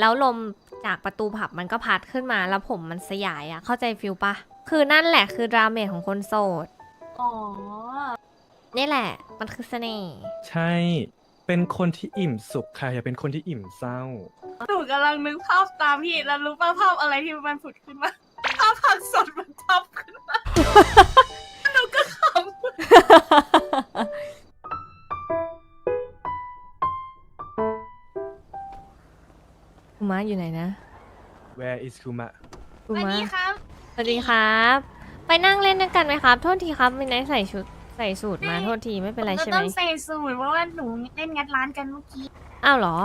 แล้วลมจากประตูผับมันก็พัดขึ้นมาแล้วผมมันสยายอะเข้าใจฟิลปะคือนั่นแหละคือดราเมจของคนโสด อ๋อ นี่แหละ มันคือเสน่ห์ใช่ เป็นคนที่อิ่มสุขค่ะอย่าเป็นคนที่อิ่มเศร้า หนูกำลังนึกภาพตามพี่แล้วรู้ป่ะภาพอะไรที่มันผุดขึ้นมาภาพผักสดมันทับขึ้นมา หนูก็ขคุ มะอยู่ไหนนะ Where is Kuma คุำอันมะนี้ครับ สวัสดีครับ ไปนั่งเล่นด้วยกันไหมครับ โทษทีครับมินายใส่ชุดใส่สูตรมาไม่ โทษทีไม่เป็นไรก็ใช่ไหมต้องใส่สูตรเพราะว่าหนูเล่นงัดร้านกันเมื่อกี้อ้าวเหรอ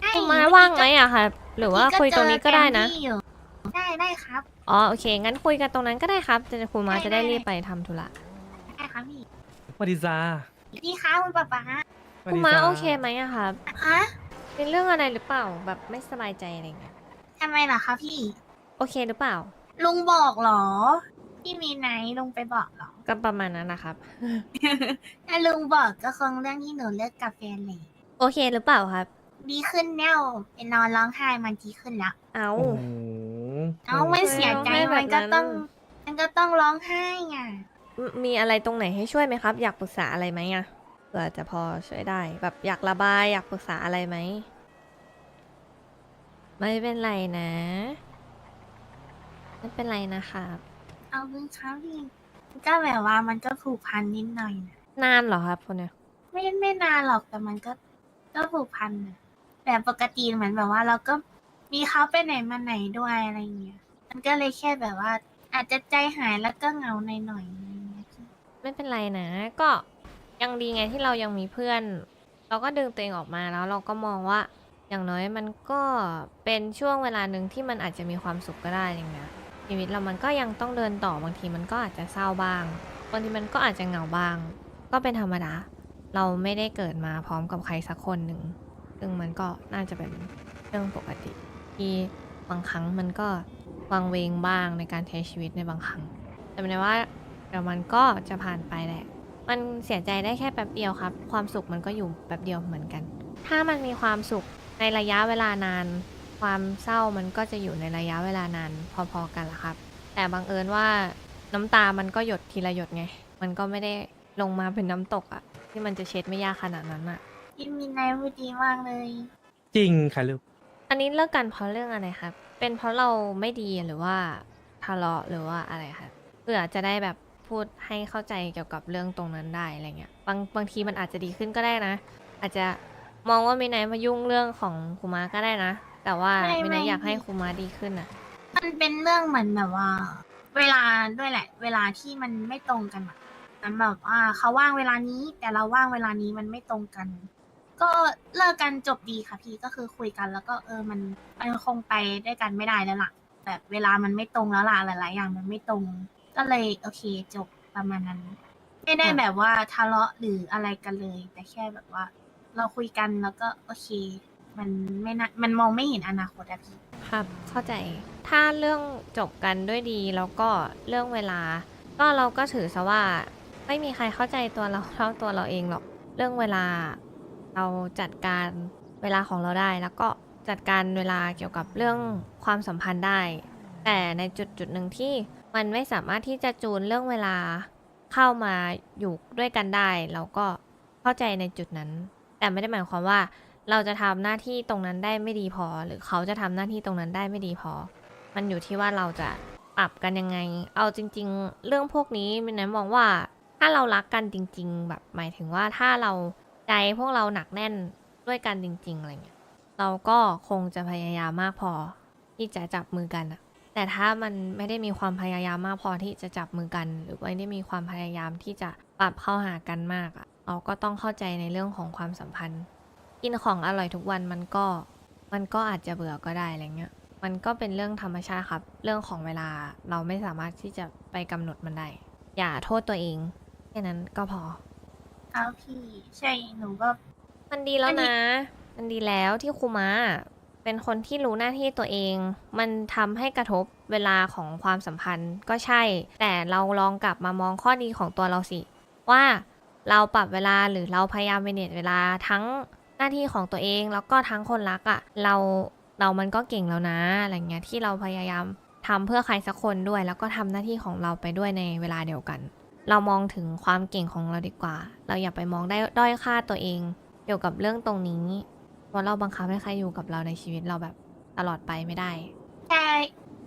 ใช่คุมะว่างไหมอะครับหรือว่าคุยตรงนี้ก็ได้นะเมื่อกี้เจอแกมมี่อยู่ได้ได้ครับ อ๋อโอเค งั้นคุยกันตรงนั้นก็ได้ครับจะคุมะได้จะได้ได้ รีบไปทำธุระได้ครับพี่มาดิซาพี่คะคุณป๊าป๊าคุมะโอเคไหมอะครับ ฮะ เป็นเรื่องอะไรหรือเปล่าแบบไม่สบายใจอะไรเงี้ยทำไมล่ะคะพี่ โอเคหรือเปล่า ลุงบอกเหรอ พี่มีไหนลุงไปบอกเหรอ ก็ประมาณนั้นนะครับ ถ้าลุงบอกก็คงเรื่องที่หนูเลิกกับแฟนเลย โอเคหรือเปล่าครับ ดีขึ้นแน่วไปนอนร้องไห้มันดีขึ้นแล้ว เอาโอ้โหเอาไม่เสียใจร้องไห้แบบมันก็ต้อง นั้น มันก็ต้องร้องไห้อะมมีอะไรตรงไหนให้ช่วยไหมครับ อยากปรึกษาอะไรไหมอะ เผื่อจะพอช่วยได้ แบบอยากระบายอยากปรึกษาอะไรไหม ไม่เป็นไรนะ ไม่เป็นไรนะครับ เอาเพิ่งครับพี่ก็แบบว่ามันก็ผูกพันนิดหน่อยนะนานเหรอครับคนเนี้ยไม่ไม่นานหรอกแต่มันก็ก็ผูกพันนะแบบปกติเหมือนแบบว่าเราก็มีเขาไปไหนมาไหนด้วยอะไรเงี้ย มันก็เลยแค่แบบว่า อาจจะใจหายแล้วก็เหงาหน่อยๆอะไรเงี้ยพี่ไม่เป็นไรนะ ก็ ยังดีไงที่เรายังมีเพื่อน เราก็ดึงตัวเองออกมาแล้วเราก็มองว่า อย่างน้อยมันก็เป็นช่วงเวลาหนึ่งที่มันอาจจะมีความสุขก็ได้อย่างเงี้ยชีวิตเรามันก็ยังต้องเดินต่อบางทีมันก็อาจจะเศร้าบ้างบางทีมันก็อาจจะเหงาบ้าง ก็เป็นธรรมดาเราไม่ได้เกิดมาพร้อมกับใครสักคนหนึ่งซึ่งมันก็น่าจะเป็นเรื่องปกติ ที่บางครั้งมันก็วางเวงบ้างในการใช้ชีวิตในบางครั้ง แต่ไม่ได้ว่าเดี๋ยวมันก็จะผ่านไปแหละ มันเสียใจได้แค่แป๊บเดียวครับ ความสุขมันก็อยู่แป๊บเดียวเหมือนกัน ถ้ามันมีความสุขในระยะเวลานาน ความเศร้ามันก็จะอยู่ในระยะเวลานานพอๆกันละครับ แต่บังเอิญว่าน้ำตามันก็หยดทีละหยดไง มันก็ไม่ได้ลงมาเป็นน้ำตกอะที่มันจะเช็ดไม่ยากขนาดนั้นอะพี่มีนายพูดดีมากเลย จริงค่ะลูก อันนี้เลิกกันเพราะเรื่องอะไรครับ เป็นเพราะเราไม่ดีหรือว่าทะเลาะหรือว่าอะไรครับเพื่อจะได้แบบ พูดให้เข้าใจเกี่ยวกับเรื่องตรงนั้นได้อะไรเงี้ยบางบางทีมันอาจจะดีขึ้นก็ได้นะ อาจจะมองว่ามินายมายุ่งเรื่องของคุมาก็ได้นะ แต่ว่าไม่มินายไม่อยากให้คุมาดีขึ้นอะมันเป็นเรื่องเหมือนแบบว่า เวลาด้วยแหละ เวลาที่มันไม่ตรงกันอะมันแบบว่าเขาว่างเวลานี้ แต่เราว่างเวลานี้มันไม่ตรงกัน ก็เลิกกันจบดีค่ะพี่ก็คือคุยกันแล้วก็เออมันมันคงไปด้วยกันไม่ได้แล้วล่ะ แบบเวลามันไม่ตรงแล้วล่ะหลายๆอย่างมันไม่ตรง ก็เลยโอเคจบประมาณนั้น ไม่ได้แบบว่าทะเลาะหรืออะไรกันเลย แต่แค่แบบว่า เราคุยกันแล้วก็โอเค มันไม่น่ามันมองไม่เห็นอนาคตอะพี่ ครับ เข้าใจ ถ้าเรื่องจบกันด้วยดีแล้วก็เรื่องเวลา ก็เราก็ถือซะว่า ไม่มีใครเข้าใจตัวเราเท่าตัวเราเองหรอก เรื่องเวลาเราจัดการเวลาของเราได้ แล้วก็จัดการเวลาเกี่ยวกับเรื่องความสัมพันธ์ได้ แต่ในจุดจุดหนึ่งที่ มันไม่สามารถที่จะจูนเรื่องเวลาเข้ามาอยู่ด้วยกันได้ เราก็เข้าใจในจุดนั้น แต่ไม่ได้หมายความว่า เราจะทำหน้าที่ตรงนั้นได้ไม่ดีพอ หรือเขาจะทำหน้าที่ตรงนั้นได้ไม่ดีพอ มันอยู่ที่ว่าเราจะปรับกันยังไง เอาจริง ๆ เรื่องพวกนี้มินนะมองว่าถ้าเรารักกันจริง ๆ แบบหมายถึงว่าถ้าเราใจพวกเราหนักแน่นด้วยกันจริง ๆอะไรเงี้ยเราก็คงจะพยายามมากพอที่จะจับมือกันอะ แต่ถ้ามันไม่ได้มีความพยายามมากพอที่จะจับมือกัน หรือไม่ได้มีความพยายามที่จะปรับเข้าหากันมากอะเราก็ต้องเข้าใจในเรื่องของความสัมพันธ์ กินของอร่อยทุกวันมันก็มันก็อาจจะเบื่อก็ได้อะไรเงี้ย มันก็เป็นเรื่องธรรมชาติครับ เรื่องของเวลาเราไม่สามารถที่จะไปกำหนดมันได้ อย่าโทษตัวเองแค่นั้นก็พอเอาพี่ ใช่หนูก็มันดีแล้วอันนี้นะ มันดีแล้วที่ครูมา เป็นคนที่รู้หน้าที่ตัวเอง มันทำให้กระทบเวลาของความสัมพันธ์ก็ใช่ แต่เราลองกลับมามองข้อดีของตัวเราสิ ว่าเราปรับเวลาหรือเราพยายามเวเนตเวลาทั้งหน้าที่ของตัวเองแล้วก็ทั้งคนรักอะ่ะเราเรามันก็เก่งแล้วนะอะไรเงี้ยที่เราพยายามทำเพื่อใครสักคนด้วย แล้วก็ทำหน้าที่ของเราไปด้วยในเวลาเดียวกัน เรามองถึงความเก่งของเราดีกว่า เราอย่าไปมองได้ด้อยค่าตัวเอง เกี่ยวกับเรื่องตรงนี้ เพราะเราบังคับให้ใครอยู่กับเราในชีวิตเราแบบตลอดไปไม่ได้แค่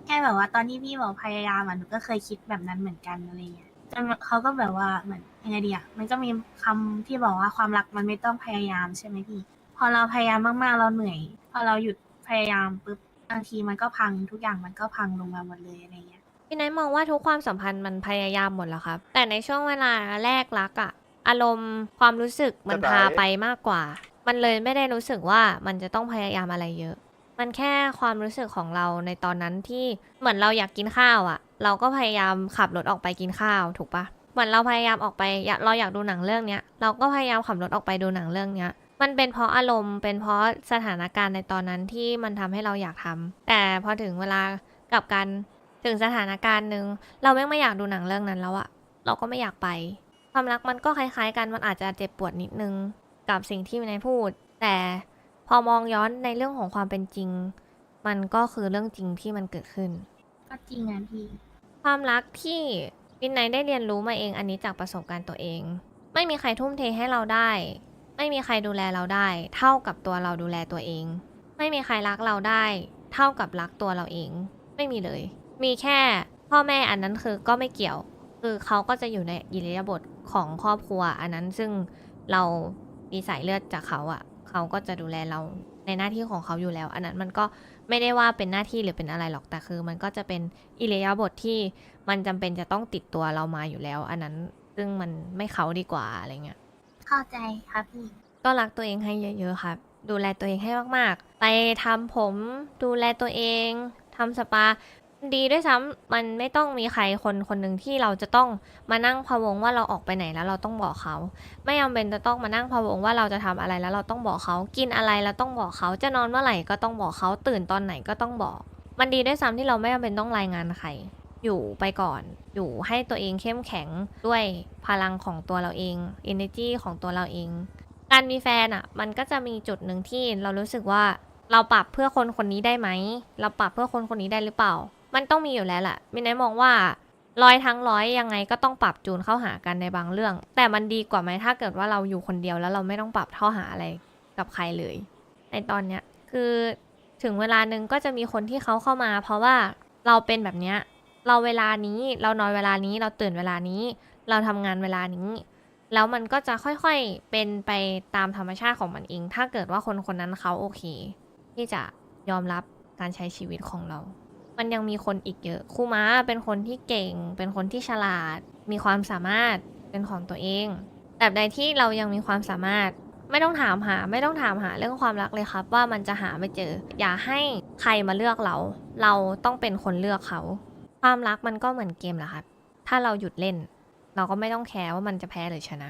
แค่แบบว่าตอนที่พี่บอกพยายามอะหนูก็เคยคิดแบบนั้นเหมือนกันอะไรเงี้ยจนเขาก็แบบว่าเหมือนยังไงดีอะมันก็มีคำที่บอกว่าความรักมันไม่ต้องพยายามใช่ไหมพี่ พอเราพยายามมากๆเราเหนื่อย พอเราหยุดพยายามปุ๊บบางทีมันก็พังทุกอย่างมันก็พังลงมาหมดเลยอะไรเงี้ย พี่ไนท์มองว่าทุกความสัมพันธ์มันพยายามหมดแล้วครับ แต่ในช่วงเวลาแรกรักอะอารมณ์ความรู้สึกมันพาไปมากกว่า มันเลยไม่ได้รู้สึกว่ามันจะต้องพยายามอะไรเยอะ มันแค่ความรู้สึกของเราในตอนนั้นที่เหมือนเราอยากกินข้าวอะเราก็พยายามขับรถออกไปกินข้าวถูกปะเหมือนเราพยายามออกไปเราอยากดูหนังเรื่องเนี้ยเราก็พยายามขับรถออกไปดูหนังเรื่องเนี้ยมันเป็นเพราะอารมณ์เป็นเพราะสถานการณ์ในตอนนั้นที่มันทำให้เราอยากทำแต่พอถึงเวลากลับกันถึงสถานการณ์หนึ่งเราแม่งไม่อยากดูหนังเรื่องนั้นแล้วอะเราก็ไม่อยากไป ความรักมันก็คล้ายๆกันมันอาจจะเจ็บปวดนิดนึง กับสิ่งที่วินัยพูด แต่พอมองย้อนในเรื่องของความเป็นจริง มันก็คือเรื่องจริงที่มันเกิดขึ้น ก็จริงอะพี่ความรักที่วินัยได้เรียนรู้มาเองอันนี้จากประสบการณ์ตัวเอง ไม่มีใครทุ่มเทให้เราได้ ไม่มีใครดูแลเราได้ เท่ากับตัวเราดูแลตัวเอง ไม่มีใครรักเราได้ เท่ากับรักตัวเราเอง ไม่มีเลย มีแค่พ่อแม่อันนั้นคือก็ไม่เกี่ยว คือเขาก็จะอยู่ในอิริยาบถของครอบครัวอันนั้นซึ่งเรา มีสายเลือดจากเขาอะ่ะ เขาก็จะดูแลเราในหน้าที่ของเขาอยู่แล้ว อันนั้นมันก็ไม่ได้ว่าเป็นหน้าที่หรือเป็นอะไรหรอกแต่คือ มันก็จะเป็นอิริยาบถที่มันจำเป็นจะต้องติดตัวเรามาอยู่แล้ว อันนั้นซึ่งมันไม่เขาดีกว่าอะไรเงี้ยเข้าใจครับพี่ก็รักตัวเองให้เยอะๆครับ ดูแลตัวเองให้มากๆ ไปทำผมดูแลตัวเองทำสปา ดีด้วยซ้ำมันไม่ต้องมีใครคนคนหนึ่งที่เราจะต้องมานั่งพะวงว่าเราออกไปไหนแล้วเราต้องบอกเขา ไม่จำเป็นจะต้องมานั่งพะวงว่าเราจะทำอะไรแล้วเราต้องบอกเขา กินอะไรแล้วต้องบอกเขา จะนอนเมื่อไหร่ก็ต้องบอกเขา ตื่นตอนไหนก็ต้องบอก มันดีด้วยซ้ำที่เราไม่จำเป็นต้องรายงานใคร อยู่ไปก่อน อยู่ให้ตัวเองเข้มแข็งด้วยพลังของตัวเราเอง energy ของตัวเราเอง การมีแฟนอะ่ะ มันก็จะมีจุดหนึ่งที่เรารู้สึกว่าเราปรับเพื่อคนคนนี้ได้ไหม เราปรับเพื่อคนคนนี้ได้หรือเปล่า มันต้องมีอยู่แล้วแหละมินายมองว่าร้อยทั้งร้อยยังไงก็ต้องปรับจูนเข้าหากันในบางเรื่อง แต่มันดีกว่าไหมถ้าเกิดว่าเราอยู่คนเดียวแล้วเราไม่ต้องปรับเข้าหาอะไรกับใครเลย ในตอนเนี้ยคือถึงเวลาหนึ่งก็จะมีคนที่เขาเข้ามา เพราะว่าเราเป็นแบบเนี้ยเราเวลานี้เรานอนเวลานี้เราตื่นเวลานี้ เราทำงานเวลานี้ แล้วมันก็จะค่อยๆเป็นไปตามธรรมชาติของมันเอง ถ้าเกิดว่าคนคนนั้นเขาโอเค ที่จะยอมรับการใช้ชีวิตของเรา มันยังมีคนอีกเยอะครูม้าเป็นคนที่เก่ง เป็นคนที่ฉลาด มีความสามารถเป็นของตัวเองแต่ใดที่เรายังมีความสามารถ ไม่ต้องถามหา ไม่ต้องถามหาเรื่องความรักเลยครับ ว่ามันจะหาไม่เจอ อย่าให้ใครมาเลือกเรา เราต้องเป็นคนเลือกเขา ความรักมันก็เหมือนเกมแหละครับถ้าเราหยุดเล่น เราก็ไม่ต้องแคร์ว่ามันจะแพ้หรือชนะ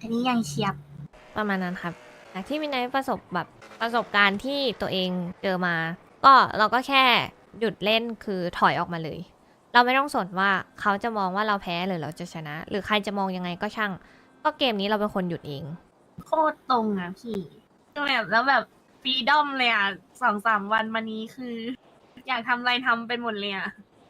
อันนี้ยังเชียบประมาณนั้นครับจากที่มินายประสบแบบประสบการณ์ที่ตัวเองเจอมา ก็เราก็แค่ หยุดเล่นคือถอยออกมาเลย เราไม่ต้องสนว่าเขาจะมองว่าเราแพ้หรือเราจะชนะ หรือใครจะมองยังไงก็ช่าง ก็เกมนี้เราเป็นคนหยุดเองโคตรตรงอะพี่ก็แบบแล้วแบบฟรีดอมเลยอะสองสามวันมานี้คือ อยากทำอะไรทำไปหมดเลยอะ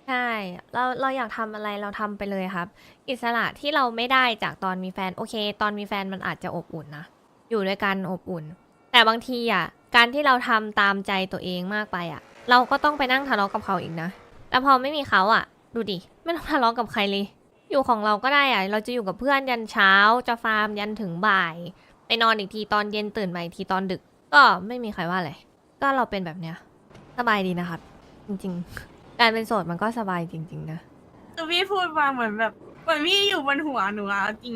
ใช่เราเราอยากทำอะไรเราทำไปเลยครับ อิสระที่เราไม่ได้จากตอนมีแฟนโอเค ตอนมีแฟนมันอาจจะอบอุ่นนะอยู่ด้วยกันอบอุ่น แต่บางทีอะการที่เราทำตามใจตัวเองมากไปอะ เราก็ต้องไปนั่งทะเลาะกับเขาอีกนะ แต่พอไม่มีเขาอะ ดูดิ ไม่ต้องทะเลาะกับใครเลย อยู่ของเราก็ได้อะ เราจะอยู่กับเพื่อนยันเช้า จะฟาร์มยันถึงบ่าย ไปนอนอีกทีตอนเย็นตื่นมาอีกทีตอนดึก ก็ไม่มีใครว่าอะไร ก็เราเป็นแบบเนี้ย สบายดีนะครับ จริงๆ การเป็นโสดมันก็สบายจริง ๆ นะคือพี่พูดมาเหมือนแบบเหมือนพี่อยู่บนหัวหนูอะจริง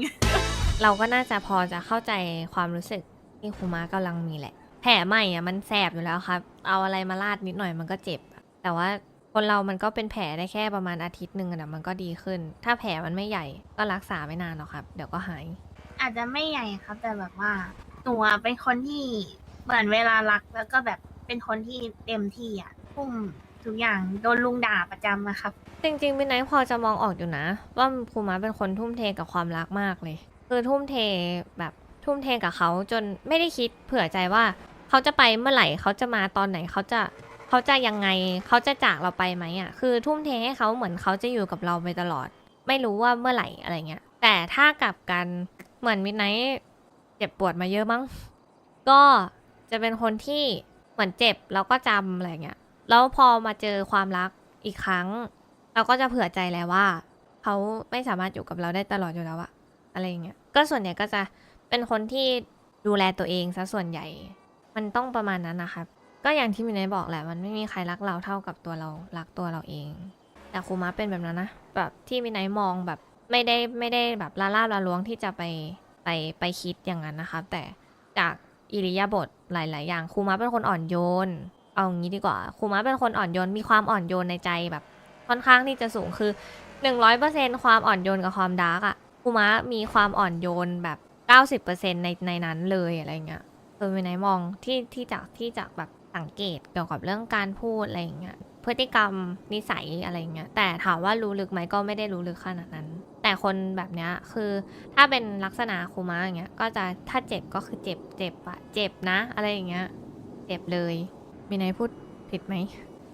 เราก็น่าจะพอจะเข้าใจความรู้สึกที่ครูม้ากำลังมีแหละ แผลใหม่อะมันแสบอยู่แล้วครับ เอาอะไรมาลาดนิดหน่อยมันก็เจ็บแต่ว่าคนเรามันก็เป็นแผลได้แค่ประมาณอาทิตย์หนึ่งอะนะมันก็ดีขึ้น ถ้าแผลมันไม่ใหญ่ก็รักษาไม่นานหรอกครับ เดี๋ยวก็หาย อาจจะไม่ใหญ่ครับ แต่แบบว่าหนูอะเป็นคนที่เหมือนเวลารักแล้วก็แบบเป็นคนที่เต็มที่อะทุ่มทุกอย่างโดนลุงด่าประจำอะครับ จริงๆมินไนท์พอจะมองออกอยู่นะ ว่าครูม้าเป็นคนทุ่มเทกับความรักมากเลย คือทุ่มเทแบบ ทุ่มเทกับเขาจนไม่ได้คิดเผื่อใจว่า เขาจะไปเมื่อไหร่เขาจะมาตอนไหนเขาจะเขาจะยังไงเขาจะจากเราไปไหมอะคือทุ่มเทให้เขาเหมือนเขาจะอยู่กับเราไปตลอด ไม่รู้ว่าเมื่อไหร่อะไรเงี้ย แต่ถ้ากลับกันเหมือนมิดไนท์เจ็บปวดมาเยอะมั้งก็จะเป็นคนที่เหมือนเจ็บแล้วก็จำอะไรเงี้ยแล้วพอมาเจอความรักอีกครั้ง เราก็จะเผื่อใจแล้วว่า เขาไม่สามารถอยู่กับเราได้ตลอดอยู่แล้วอะอะไรเงี้ยก็ส่วนใหญ่ก็จะ เป็นคนที่ดูแลตัวเองซะส่วนใหญ่ มันต้องประมาณนั้นนะครับ ก็อย่างที่มินายบอกแหละ มันไม่มีใครรักเราเท่ากับตัวเรารักตัวเราเอง แต่ครูม้าเป็นแบบนั้นนะ แบบที่มินายมองแบบไม่ได้ไม่ได้แบบละล่าละล้วงที่จะไปไปไปคิดอย่างนั้นนะคะแต่จากอิริยาบถหลาย ๆ อย่างครูม้าเป็นคนอ่อนโยน เอางี้ดีกว่าครูม้าเป็นคนอ่อนโยน มีความอ่อนโยนในใจแบบ ค่อนข้างที่จะสูงคือหนึ่งร้อยเปอร์เซ็นความอ่อนโยนกับความดาร์กอะครูม้ามีความอ่อนโยนแบบ เก้าสิบเปอร์เซ็นในในนั้นเลยอะไรเงี้ยคือวินัยมองที่ที่จากที่จากแบบสังเกตเกี่ยวกับเรื่องการพูดอะไรอย่างเงี้ยพฤติกรรมนิสัยอะไรอย่างเงี้ยแต่ถามว่ารู้ลึกไหมก็ไม่ได้รู้ลึกขนาดนั้น แต่คนแบบเนี้ยคือถ้าเป็นลักษณะครูม้าอย่างเงี้ยก็จะถ้าเจ็บก็คือเจ็บเจ็บอะเจ็บนะ อะไรอย่างเงี้ยเจ็บเลยวินัยพูดผิดไหม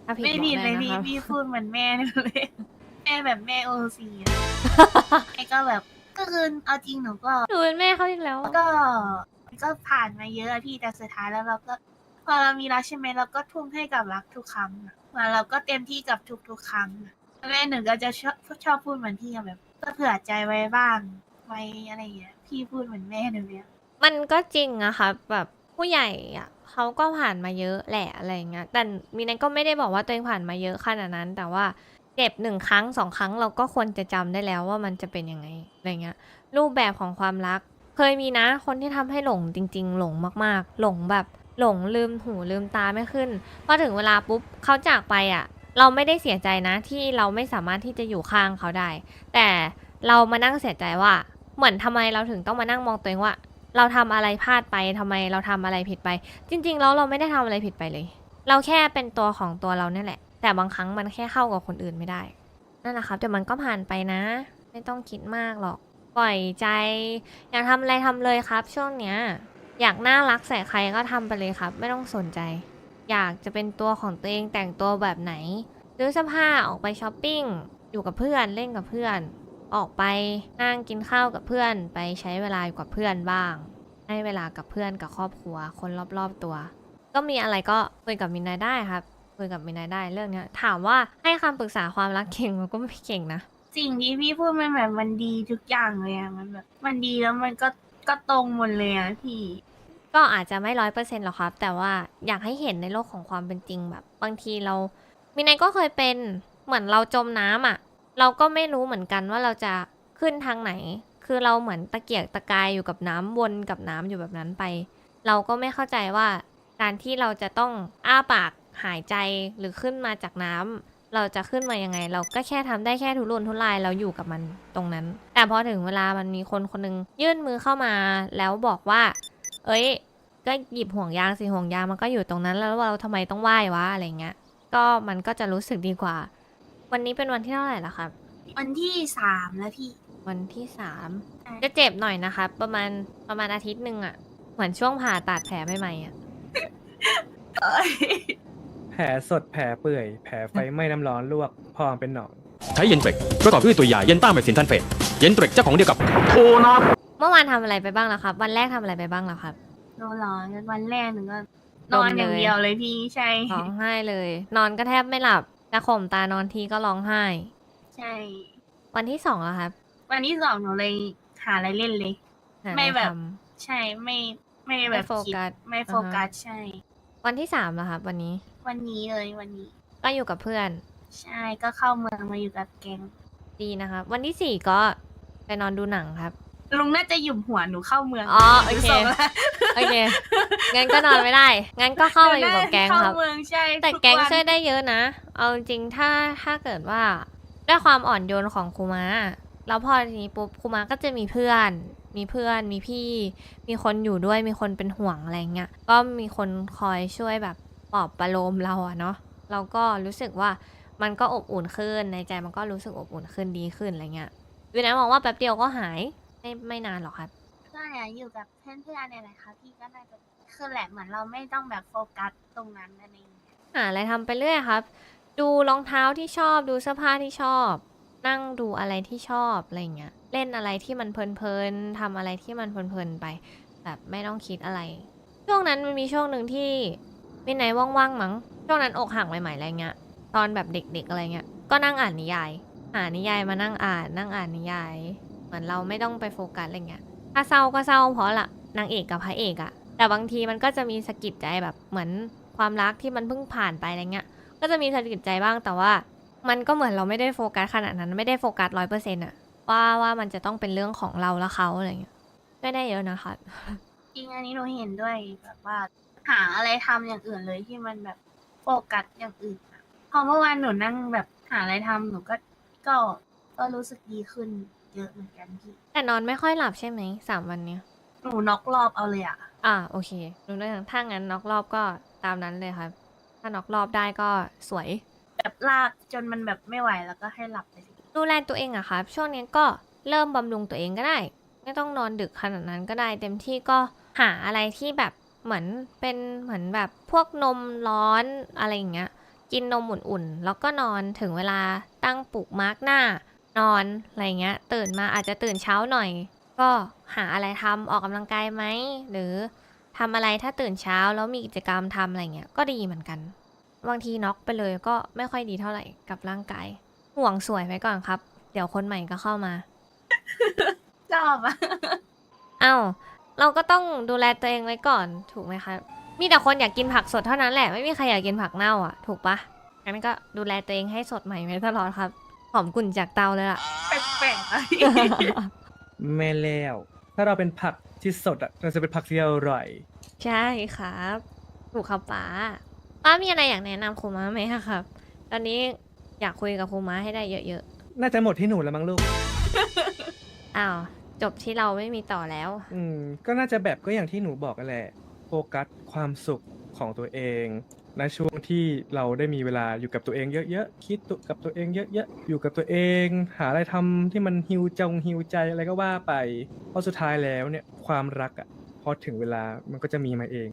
ถ้าผิดไม่บอกผิดได้เลยนะพี่ครับพี่พูดเหมือนแม่เลยแม่แบบแม่โอซีไอ้ก็แบบ ก็คือเอาจริงหนูก็ หนูเป็นแม่เขาอีกแล้วอะก็มันก็ผ่านมาเยอะอะพี่แต่สุดท้ายแล้วเราก็ พอเรามีรักใช่ไหมเราก็ทุ่มให้กับรักทุกครั้งอะแล้วเราก็เต็มที่กับทุกๆครั้งอะแม่หนูก็จะชอบชอบพูดเหมือนพี่อะแบบ ก็เผื่อใจไว้บ้างไว้อะไรอย่างเงี้ยพี่พูดเหมือนแม่หนูเลยอะมันก็จริงอะค่ะแบบผู้ใหญ่อะเขาก็ผ่านมาเยอะแหละอะไรอย่างเงี้ยแต่มีนั้นก็ไม่ได้บอกว่าตัวเองผ่านมาเยอะขนาดนั้น แต่ว่า เจ็บหนึ่งครั้งสองครั้งเราก็ควรจะจำได้แล้วว่ามันจะเป็นยังไงอะไรเงี้ย รูปแบบของความรัก เคยมีนะ คนที่ทำให้หลงจริง ๆ หลงมากๆ หลงแบบหลงลืมหูลืมตาไม่ขึ้นพอถึงเวลาปุ๊บเขาจากไปอะ เราไม่ได้เสียใจนะที่เราไม่สามารถที่จะอยู่ข้างเขาได้ แต่เรามานั่งเสียใจว่า เหมือนทำไมเราถึงต้องมานั่งมองตัวเองว่า เราทำอะไรพลาดไปทำไมเราทำอะไรผิดไป จริงๆแล้วเราไม่ได้ทำอะไรผิดไปเลย เราแค่เป็นตัวของตัวเราเนี่ยแหละ แต่บางครั้งมันแค่เข้ากับคนอื่นไม่ได้ นั่นแหละครับแต่มันก็ผ่านไปนะ ไม่ต้องคิดมากหรอก ปล่อยใจ อยากทำอะไรทำเลยครับ ช่วงเนี้ย อยากน่ารักใส่ใครก็ทำไปเลยครับ ไม่ต้องสนใจ อยากจะเป็นตัวของตัวเองแต่งตัวแบบไหนซื้อเสื้อผ้าออกไปช้อปปิ้งอยู่กับเพื่อนเล่นกับเพื่อน ออกไปนั่งกินข้าวกับเพื่อน ไปใช้เวลาอยู่กับเพื่อนบ้าง ให้เวลากับเพื่อนกับครอบครัว คนรอบๆตัว ก็มีอะไรก็คุยกับมินายได้ครับ คุยกับมินายได้เรื่องเนี้ย ถามว่าให้คำปรึกษาความรักเก่งมันก็ไม่เก่งนะ สิ่งที่พี่พูดมันแบบมันดีทุกอย่างเลยอะมันแบบมันดีแล้วมันก็ก็ตรงหมดเลยอะพี่ ก็อาจจะไม่ร้อยเปอร์เซ็นต์หรอกครับ แต่ว่าอยากให้เห็นในโลกของความเป็นจริงแบบ บางทีเรามินายก็เคยเป็นเหมือนเราจมน้ำอะ เราก็ไม่รู้เหมือนกันว่าเราจะขึ้นทางไหน คือเราเหมือนตะเกียกตะกายอยู่กับน้ำวนกับน้ำอยู่แบบนั้นไป เราก็ไม่เข้าใจว่าการที่เราจะต้องอ้าปาก หายใจหรือขึ้นมาจากน้ำเราจะขึ้นมายังไง เราก็แค่ทำได้แค่ทุรนทุรายเราอยู่กับมันตรงนั้น แต่พอถึงเวลามันมีคนคนหนึงยื่นมือเข้ามาแล้วบอกว่า เอ้ย ก็หยิบห่วงยางสิห่วงยางมันก็อยู่ตรงนั้น แล้วเราทำไมต้องไหว้วะอะไรเงี้ยก็มันก็จะรู้สึกดีกว่า วันนี้เป็นวันที่เท่าไหร่ละครับ วันที่สามแล้วพี่ วันที่สามใช่จะเจ็บหน่อยนะคะ ประมาณประมาณอาทิตย์หนึ่งอะเหมือนช่วงผ่าตัดแผลใหม่ๆอะเอ้ย แผลสดแผลเปื่อย แผลไฟไหม้น้ำร้อนลวก พองเป็นหนอง ใช้เย็นเทรคประกอบด้วยตัวยาเย็นต้านไมซินทันเฟสเย็นเทรคเจ้าของเดียวกับโอนาเมื่อวานทำอะไรไปบ้างล่ะครับ วันแรกทำอะไรไปบ้างล่ะครับโดนร้อนวันแรกหนูก็ดนมอนอย่างเลยเดียวเลยพี่ใช่ ร้องไห้เลย นอนก็แทบไม่หลับจะข่มตานอนทีก็ร้องไห้ ใช่ วันที่สองแล้วครับวันที่สองหนูเลยหาอะไรเล่นเลย หาอะรไม่แบบทใช่ไม่ไม่แบบไม่โฟกัสคิดไม่โฟอ่าฮะกัสใช่ำวันที่สามแล้วครับ วันนี้ วันนี้เลยวันนี้ ก็อยู่กับเพื่อน ใช่ก็เข้าเมืองมาอยู่กับแกงดีนะครับ วันที่สี่ก็ไปนอนดูหนังครับ ลุงน่าจะหยุมหัวหนูเข้าเมืองอ๋อโอเคดูทรงแล้วโอเค งั้นก็นอนไม่ได้ งั้นก็เข้ามาอยู่กับแก๊งเข้าครับเมืองใช่แต่ทุแก๊งวันช่วยได้เยอะนะ เอาจริงๆถ้าถ้าเกิดว่าด้วยความอ่อนโยนของครูมาแล้วพอทีนี้ปุ๊บครูมาก็จะมีเพื่อน มีเพื่อน มีพี่ มีคนอยู่ด้วย มีคนเป็นห่วงอะไรเงี้ย ก็มีคนคอยช่วยแบบ ปลอบประโลมเราอะเนาะเราก็รู้สึกว่ามันก็อบอุ่นขึ้นในใจมันก็รู้สึกอบอุ่นขึ้นดีขึ้นอะไรเงี้ยวินัยมองว่าแป๊บเดียวก็หายไม่ไม่นานหรอกครับใช่อะอยู่กับเพื่อนๆเนี่ยแหละค่ะพี่ก็น่าจะคือแหละเหมือนเราไม่ต้องแบบโฟกัสตรงนั้นอะไรอย่างเงี้ยหาอะไรทำไปเรื่อยครับ ดูรองเท้าที่ชอบดูเสื้อผ้าที่ชอบ นั่งดูอะไรที่ชอบอะไรเงี้ยเล่นอะไรที่มันเพลินๆทำอะไรที่มันเพลินๆไป แบบไม่ต้องคิดอะไร ช่วงนั้นมันมีช่วงหนึ่งที่ มินไหนว่างๆมั้งช่วงนั้นอกหักใหม่ๆอะไรเงี้ยตอนแบบเด็กๆอะไรเงี้ยก็นั่งอ่านนิยายหานิยายมานั่งอ่านนั่งอ่านนิยาย เหมือนเราไม่ต้องไปโฟกัสอะไรเงี้ยถ้าเศร้าก็เศร้าเพราะละนางเอกกับพระเอกอะแต่บางทีมันก็จะมีสะกิดใจแบบเหมือนความรักที่มันเพิ่งผ่านไปอะไรเงี้ยก็จะมีสะกิดใจบ้างแต่ว่า มันก็เหมือนเราไม่ได้โฟกัสขนาดนั้นไม่ได้โฟกัสร้อยเปอร์เซ็นต์อะว่าว่ามันจะต้องเป็นเรื่องของเราและเขาอะไรเงี้ยก็ได้เยอะนะคะจริงอันนี้หนูเห็นด้วยแบบว่า หาอะไรทำอย่างอื่นเลยที่มันแบบโฟกัสอย่างอื่นอะพอเมื่อวานหนูนั่งแบบหาอะไรทำหนูก็ก็ก็รู้สึกดีขึ้นเยอะเหมือนกันพี่แต่นอนไม่ค่อยหลับใช่ไหมสามวันเนี้ยหนูน็อกรอบเอาเลยอะอ่าโอเครู้เรื่องถ้างั้นน็อกรอบก็ตามนั้นเลยครับ ถ้าน็อกรอบได้ก็สวย แบบลากจนมันแบบไม่ไหวแล้วก็ให้หลับไปเลยดูแลตัวเองอะครับ ช่วงนี้ก็เริ่มบำรุงตัวเองก็ได้ ไม่ต้องนอนดึกขนาดนั้นก็ได้ เต็มที่ก็หาอะไรที่แบบ เหมือนเป็นเหมือนแบบพวกนมร้อนอะไรอย่างเงี้ย กินนมอุ่นๆ แล้วก็นอนถึงเวลาตั้งปลุกมาร์กหน้า นอนอะไรเงี้ย ตื่นมาอาจจะตื่นเช้าหน่อย ก็หาอะไรทำออกกำลังกายไหม หรือทำอะไรถ้าตื่นเช้าแล้วมีกิจกรรมทำอะไรเงี้ย ก็ดีเหมือนกัน บางทีน็อกไปเลยก็ไม่ค่อยดีเท่าไหร่กับร่างกาย ห่วงสวยไว้ก่อนครับ เดี๋ยวคนใหม่ก็เข้ามา ชอบอะเอ้า เราก็ต้องดูแลตัวเองไว้ก่อนถูกไหมครับมีแต่คนอยากกินผักสดเท่านั้นแหละ ไม่มีใครอยากกินผักเน่าอะ ถูกปะงั้นก็ดูแลตัวเองให้สดใหม่ไว้ตลอดครับ หอมกลุ่นจากเตาเลยล่ะ แปลกๆอะแม่แล้ว ถ้าเราเป็นผักที่สดอะเราจะเป็นผักที่อร่อย ใช่ครับ ถูกครับป้าป้ามีอะไรอยากแนะนำครูม้าไหมอะครับ ตอนนี้อยากคุยกับครูม้าให้ได้เยอะน่าจะหมดที่หนูแล้วมั้งลูก ๆ อ้าว จบที่เราไม่มีต่อแล้ว อืมก็น่าจะแบบก็อย่างที่หนูบอกกันแหละโฟกัสความสุขของตัวเองในช่วงที่เราได้มีเวลาอยู่กับตัวเองเยอะๆคิดตัวกับตัวเองเยอะๆอยู่กับตัวเอง หาอะไรทำที่มันฮิวจงฮิวใจอะไรก็ว่าไปเพราะสุดท้ายแล้วเนี่ยความรักอะพอถึงเวลามันก็จะมีมาเอง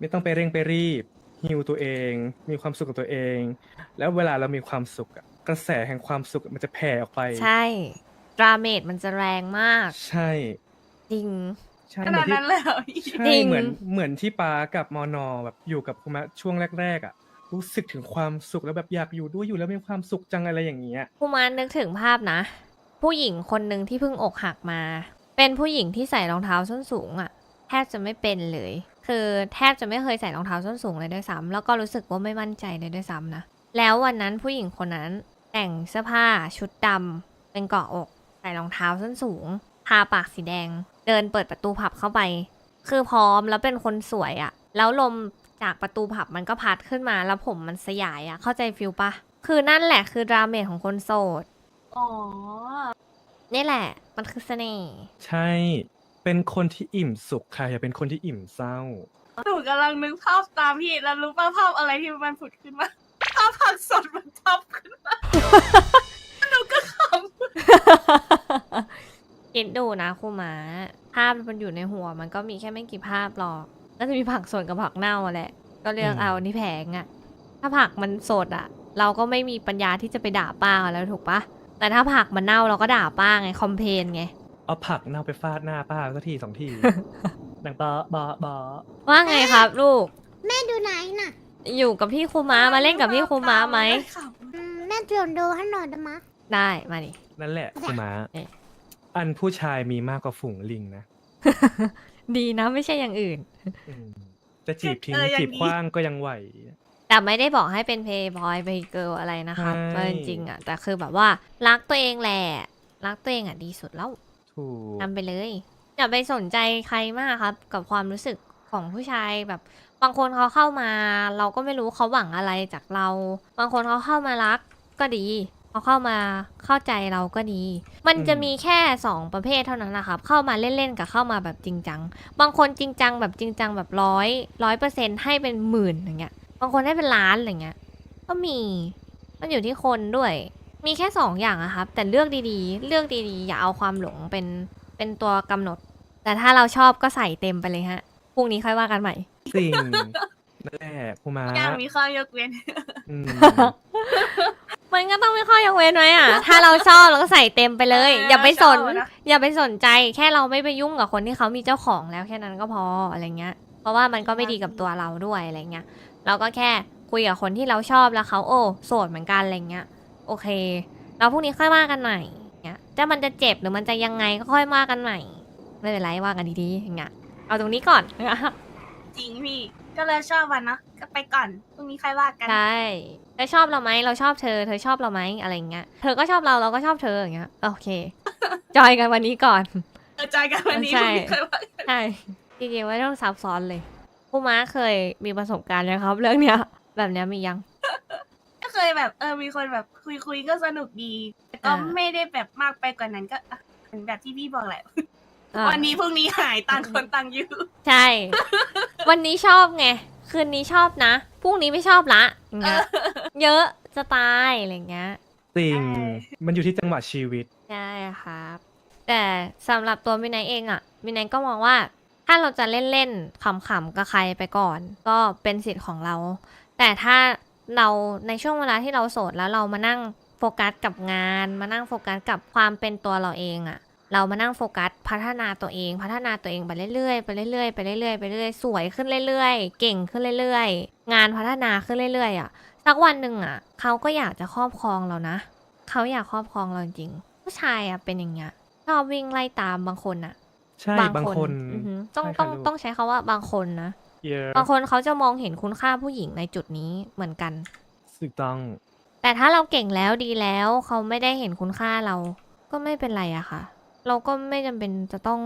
ไม่ต้องไปเร่งไปรีบฮิวตัวเอง มีความสุขกับตัวเอง แล้วเวลาเรามีความสุขอะกระแสแห่งความสุขอะมันจะแผ่ออกไป ใช่ ดราเมดมันจะแรงมาก ใช่จริง ใช่ขเหมืนาอดนที่นั้นเลยเหรอพี่ใช่จริงเหมือนเหมือนที่ป้ากับมอนอแบบอยู่กับคุณมะช่วงแรกๆอะรู้สึกถึงความสุขแล้วแบบอยากอยู่ด้วยอยู่แล้วมีความสุขจังอะไรอย่างเงี้ยครูมานนึกถึงภาพนะ ผู้หญิงคนหนึ่งที่เพิ่งอกหักมา เป็นผู้หญิงที่ใส่รองเท้าส้นสูงอะแทบจะไม่เป็นเลย คือแทบจะไม่เคยใส่รองเท้าส้นสูงเลยด้วยซ้ำแล้วก็รู้สึกว่าไม่มั่นใจเลยด้วยซ้ำนะ แล้ววันนั้นผู้หญิงคนนั้นแต่งเสื้อผ้าชุดดำเป็นเกาะอกใส่รองเท้าส้นสูงทาปากสีแดง เดินเปิดประตูผับเข้าไป คือพร้อมแล้วเป็นคนสวยอะแล้วลมจากประตูผับมันก็พัดขึ้นมาแล้วผมมันสยายอะเข้าใจฟิลปะคือนั่นแหละคือดราเมทของคนโสดอ๋อนี่แหละ มันคือเสน่ห์ใช่ เป็นคนที่อิ่มสุขค่ะอย่าเป็นคนที่อิ่มเศร้า หนูกำลังนึกภาพตามพี่แล้วรู้ป่ะภาพอะไรที่มันผุดขึ้นมาภาพผักสดมันทับขึ้นมาหนูก็ข คิดดูนะครูหมา ภาพมันอยู่ในหัว มันก็มีแค่ไม่กี่ภาพหรอกก็จะมีผักสดกับผักเน่าอะแหละ ก็เลือกอืมเอาที่แผงอะถ้าผักมันสดอะเราก็ไม่มีปัญญาที่จะไปด่าป้าแล้วถูกปะแต่ถ้าผักมันเน่าเราก็ด่าป้าไงคอมเพนไงเอาผักเน่าไปฟาดหน้าป้าสักทีสองทีดังบอบอบอว่าไงครับลูก แม่ดูไหนน่ะ อยู่กับพี่ครูม้าำมาเล่นกับพี่ครูม้าไหม อืมแม่เตรียมดูให้หน่อยได้ไหมะ ได้มาดิ นั่นแหละคุณม้า เอ๊ะ อันผู้ชายมีมากกว่าฝูงลิงนะดีนะไม่ใช่อย่างอื่น อืมจะจีบทิ้งเอออย่างจีบนี้ขว้างก็ยังไหว แต่ไม่ได้บอกให้เป็นเพย์บอยเพย์เกิลอะไรนะครับใช่ก็จริงๆอะแต่คือแบบว่ารักตัวเองแหละ รักตัวเองอะดีสุดแล้วถูกทำไปเลย อย่าไปสนใจใครมากครับ กับความรู้สึกของผู้ชายแบบ บางคนเขาเข้ามา เราก็ไม่รู้เขาหวังอะไรจากเรา บางคนเขาเข้ามารักก็ดี เขาเข้ามาเข้าใจเราก็ดี มันจะมีแค่สองประเภทเท่านั้นนะครับ เข้ามาเล่นๆกับเข้ามาแบบจริงจัง บางคนจริงจังแบบจริงจังแบบร้อยร้อยเปอร์เซ็นให้เป็นหมื่นอย่างเงี้ย บางคนให้เป็นล้านอะไรเงี้ย ก็มี มันอยู่ที่คนด้วย มีแค่สองอย่างอะครับ แต่เลือกดีๆ เลือกดีๆ อย่าเอาความหลงเป็นเป็นตัวกำหนด แต่ถ้าเราชอบก็ใส่เต็มไปเลยฮะ พรุ่งนี้ค่อยว่ากันใหม่ สิ่งนั่นแหละครูม้ายังมีข้อยกเว้นอื มมันก็ต้องมีข้อยกเว้นไว้อะ ถ้าเราชอบเราก็ใส่เต็มไปเลยเอออย่าไปสนชอบอะนะอย่าไปสนใจ แค่เราไม่ไปยุ่งกับคนที่เขามีเจ้าของแล้วแค่นั้นก็พออะไรเงี้ย เพราะว่ามันก็ไม่ดีกับตัวเราด้วยอะไรเงี้ย เราก็แค่คุยกับคนที่เราชอบแล้วเขาโอ้โสดเหมือนกันอะไรเงี้ย โอเค เราพรุ่งนี้ค่อยว่ากันใหม่เงี้ยถ้ามันจะเจ็บหรือมันจะยังไงก็ค่อยว่ากันใหม่ ไม่เป็นไรว่ากันดีๆอย่างเงี้ย เอาตรงนี้ก่อนจริงพี่ ก็เลยชอบวันเนาะก็ไปก่อนพรุ่งนี้ค่อยว่ากันใช่เธอชอบเราไหมเราชอบเธอ เธอชอบเราไหมอะไรเงี้ย เธอก็ชอบเราเราก็ชอบเธออย่างเงี้ย โอเค จอยกันวันนี้ก่อน เออใจกันวันนี้ใช่พรุ่งนี้ค่อยว่ากันใช่ จริงๆไม่ต้องซับซ้อนเลยผู้ม้าเคยมีประสบการณ์นะครับ เรื่องเนี้ย แบบเนี้ยมียัง ก็เคยแบบเออมีคนแบบคุยคุยๆก็สนุกดีแต่ก็อ่า ไม่ได้แบบมากไปกว่านั้นก็อะเหมือนแบบที่พี่บอกแหละ อะวันนี้พรุ่งนี้หายต่างคนต่างอยู่ใช่ วันนี้ชอบไง คืนนี้ชอบนะ พรุ่งนี้ไม่ชอบละอย่างเงี้ยเยอะจะตายอะไรเงี้ยจริงมันอยู่ที่จังหวะชีวิต ใช่ครับ แต่สำหรับตัวมินายเองอะมินายก็มองว่า ถ้าเราจะเล่นๆขำๆกับใครไปก่อน ก็เป็นสิทธิ์ของเรา แต่ถ้าเราในช่วงเวลาที่เราโสดแล้วเรามานั่งโฟกัสกับงาน มานั่งโฟกัสกับความเป็นตัวเราเองอะ เรามานั่งโฟกัสพัฒนาตัวเอง พัฒนาตัวเองไปเรื่อยๆไปเรื่อยๆไปเรื่อยๆไปเรื่อยๆสวยขึ้นเรื่อยๆ เก่งขึ้นเรื่อยๆ งานพัฒนาขึ้นเรื่อยๆอะสักวันหนึ่งอะเขาก็อยากจะครอบครองเรานะเขาอยากครอบครองเราจริงๆผู้ชายอะเป็นอย่างเงี้ยชอบวิ่งไล่ตามบางคนอะใช่บางคนอือหือต้องใช่ต้องค่ะลูกต้องใช้คาว่าบางคนนะเยอะบางคนเขาจะมองเห็นคุณค่าผู้หญิงในจุดนี้เหมือนกันถูกต้องแต่ถ้าเราเก่งแล้วดีแล้วเขาไม่ได้เห็นคุณค่าเราก็ไม่เป็นไรอะค่ะ เราก็ไม่จำเป็นจะต้อง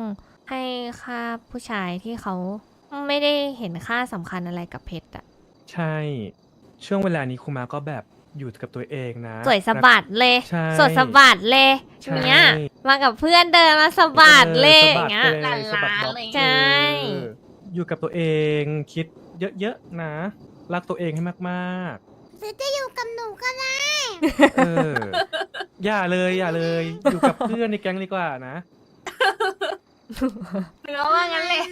ให้ค่าผู้ชายที่เขาไม่ได้เห็นค่าสำคัญอะไรกับเพชรอะใช่ ช่วงเวลานี้ครูมาก็แบบอยู่กับตัวเองนะ สวยสะบัดเลย ใช่สวยสะบัดเลยใช่เนี้ยมากับเพื่อนเดินมาสะบัดเลยอออสะย่างเงี้ยไปสะบัดบอกเลยใช่ เอออยู่กับตัวเองคิดเยอะๆนะ รักตัวเองให้มาก หรือจะอยู่กับหนูก็ได้ๆเออ อย่าเลยอย่าเลย อยู่กับเพื่อนในแก๊งดีกว่านะหรือว่างั้นเลย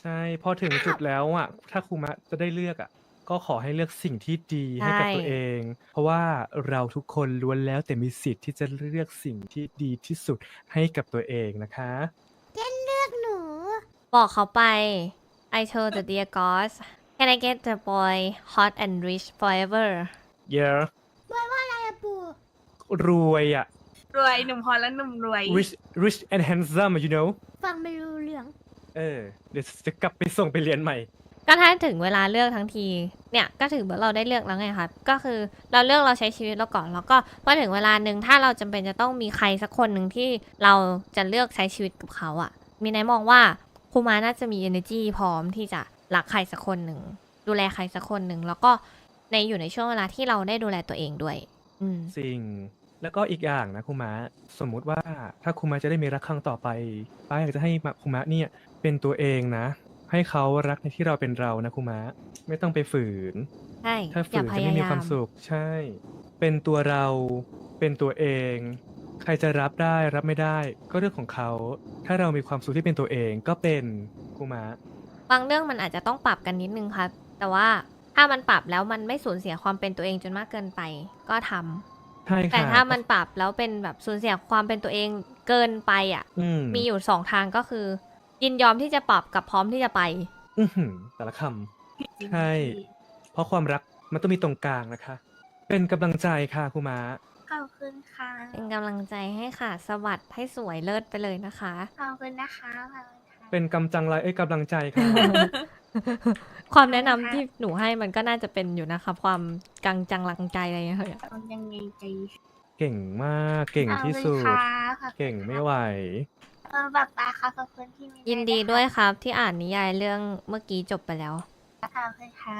ใช่ พอถึงจุดแล้วอะ ถ้าครูมะจะได้เลือกอะ ก็ขอให้เลือกสิ่งที่ดีให้กับใช่ ตัวเอง เพราะว่าเราทุกคนล้วนแล้วแต่มีสิทธิ์ที่จะเลือกสิ่งที่ดีที่สุดให้กับตัวเองนะคะ เลือกหนู บอกเขาไป I told the dear gods can I get the boy hot and rich forever เยอะอะไรอะปู่รวยอะ รวยหนุ่มฮอลและหนุ่มรวย rich rich and handsome you know ฟังไม่รู้เรื่อง เออเดี๋ยวจะกลับไปส่งไปเรียนใหม่ ก็ถ้าถึงเวลาเลือกทั้งที เนี่ยก็ถือว่าเราได้เลือกแล้วไงครับ ก็คือเราเลือกเราใช้ชีวิตเราก่อนแล้วก็พอถึงเวลาหนึ่งถ้าเราจำเป็นจะต้องมีใครสักคนหนึ่งที่เราจะเลือกใช้ชีวิตกับเขาอะมีนายมองว่าครูมาน่าจะมี energy พร้อมที่จะ รักใครสักคนหนึ่ง ดูแลใครสักคนหนึ่ง แล้วก็ในอยู่ในช่วงเวลาที่เราได้ดูแลตัวเองด้วย อืมจริงแล้วก็อีกอย่างนะครูมะสมมุติว่าถ้าครูมะจะได้มีรักครั้งต่อไปป้าอยากจะให้มะครูมะเนี่ยเป็นตัวเองนะ ให้เขารักในที่เราเป็นเรานะครูมะไม่ต้องไปฝืน ใช่ถ้าอฝืย่านพจะยาไม่มียาความมสุขใช่ เป็นตัวเราเป็นตัวเอง ใครจะรับได้รับไม่ได้ ก็เรื่องของเขา ถ้าเรามีความสุขที่เป็นตัวเองก็เป็นครูมะบางเรื่องมันอาจจะต้องปรับกันนิดนึงครับ แต่ว่าถ้ามันปรับแล้วมันไม่สูญเสียความเป็นตัวเองจนมากเกินไป ก็ทำใช่ค่ะแต่ถ้ามันปรับแล้วเป็นแบบสูญเสียความเป็นตัวเองเกินไปอะ อืมีอยู่สองทางก็คือ ยินยอมที่จะปรับกับพร้อมที่จะไป อื้อหือแต่ละคำใช่ เพราะความรักมันต้องมีตรงกลางนะคะ เป็นกำลังใจค่ะครูมะขอบคุณค่ะเป็นกำลังใจให้ค่ะ สวัสดให้สวยเลิศไปเลยนะคะ ขอบคุณนะคะขอบคุณค่ะ เป็นกำจังไรเอ้ยกำลังใจค่ะความแนะนำที่หนูให้มันก็น่าจะเป็นอยู่นะคะ ความกังจังลังใจอะไรอย่างเงี้ยค่ะเอายังไงดีเก่งมากเก่งที่สุขอบดคุณค่ะขอบคุณเก่งไม่ไหว เออแบบตาค่ะขอบคุณที่มียินดีด้วยครับที่อ่านนิยายเรื่องเมื่อกี้จบไปแล้วขอบคุณค่ะ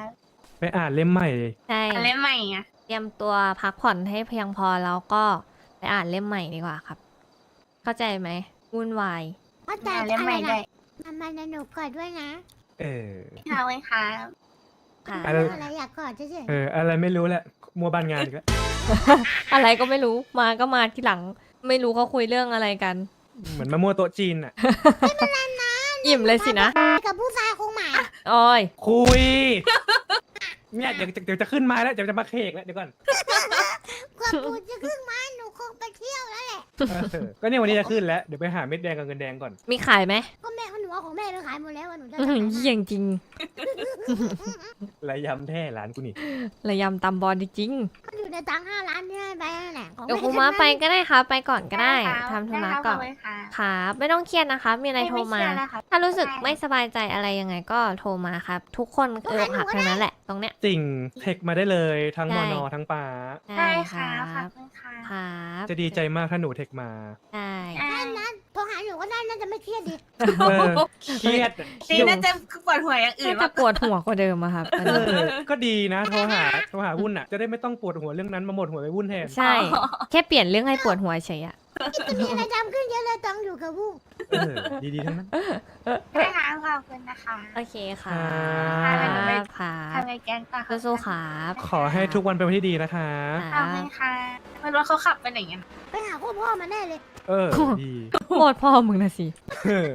ไปอ่านเล่มใหม่เลยใช่อะไรใหม่อะเตรียมตัวพักผ่อนให้เพียงพอแล้วก็ไปอ่านเล่มใหม่ดีกว่าครับ เข้าใจไหมวุ่นวายว่าแต่แต่เล่มอะใหไรม่นะได้ มามานะหนูกอดด้วยนะเออขอบคุณค่ะค่ะอะไร อะไรอยากกอดเฉยเออ อะไรไม่รู้แหละ มัวบ้านงานอีกแล้ว อะไรก็ไม่รู้มาก็มาที่หลัง ไม่รู้เขาคุยเรื่องอะไรกัน เหมือนมามัวโต๊ะจีนอะ อิ่มเลยสินะๆกับผู้ชายคงหมายโอ้ยคุย เนี่ยเดี๋ยวเดี๋ยวจะขึ้นมาแล้ว เดี๋ยวจะมาเคกแล้ว เดี๋ยวก่อนกว่าปู่จะขึ้นมาหนูคงไปเที่ยวแล้วแหละเออก็เนี่ยวันนี้จะขึ้นแล้ว เดี๋ยวไปหาเม็ดแดงกับเงินแดงก่อน มีขายไหมก็แม่ หนูเอาของแม่ไปขายหมดแล้วอะหนูจะอื้อทำหือไงเยี่ยงจริง ระยำแท้ร้านกูนี่ ระยำตำบอลจริงมันอยู่ในตังค์ห้าล้านที่ให้ไปนั่นแหละของเดี๋ยวแกูมาไปก็ได้ครับไปก่อนก็ได้ครับทำธุระได้ก่อนครับขบคุณค่ะครับไม่ต้องเครียดนะคะ มีอะไรโทรมาไม่เคยดแล้วค่ะ ถ้ารู้สึกได้ไม่สบายใจอะไรยังไงก็โทรมาครับ ทุกคนเออหักทั้งนั้นแหละตรงเนี้ย จริง เทคมาได้เลยทั้งได้มอนอทั้งป้า ได้คค่ะรัขอบบคุณค่ะครับ จะดีใจมากถ้าหนูเทคมา ได้ ได้ นั่นนะโทร หาหนูก็ได้น่าจะไม่เครียดดิเออเครียดอะเคดีรียดน่าจะปวดหัวอย่างอื่น่านจะมากปวดหัวกว่าเดิมอะครับตอนเอนี้อก็ดีนะโทรหาโทรหาวุ่นอะ จะได้ไม่ต้องปวดหัวเรื่องนั้นมาหมดหัวไปวุ่นแทนใช่ แค่เปลี่ยนเรื่องให้ปวดหัวเฉยอะ จะมีอะไรทำขึ้นเยอะเลยต้องอยู่กับวูก เออดีๆทั้งนั้น ได้ค่ะขอบคุณนะคะ โอเคครัครับบครัทำบไงแกงต่อสู้ๆครับขอให้ทุกวันเป็นวันที่ดีนะคะ ขอบคุณค่ะไม่รู้ว่าเขาขับไปไหนกัน ไปหาพ่อพ่อมาแน่เลย เออ ดีโคตรพ่อมึงนะสิ เออ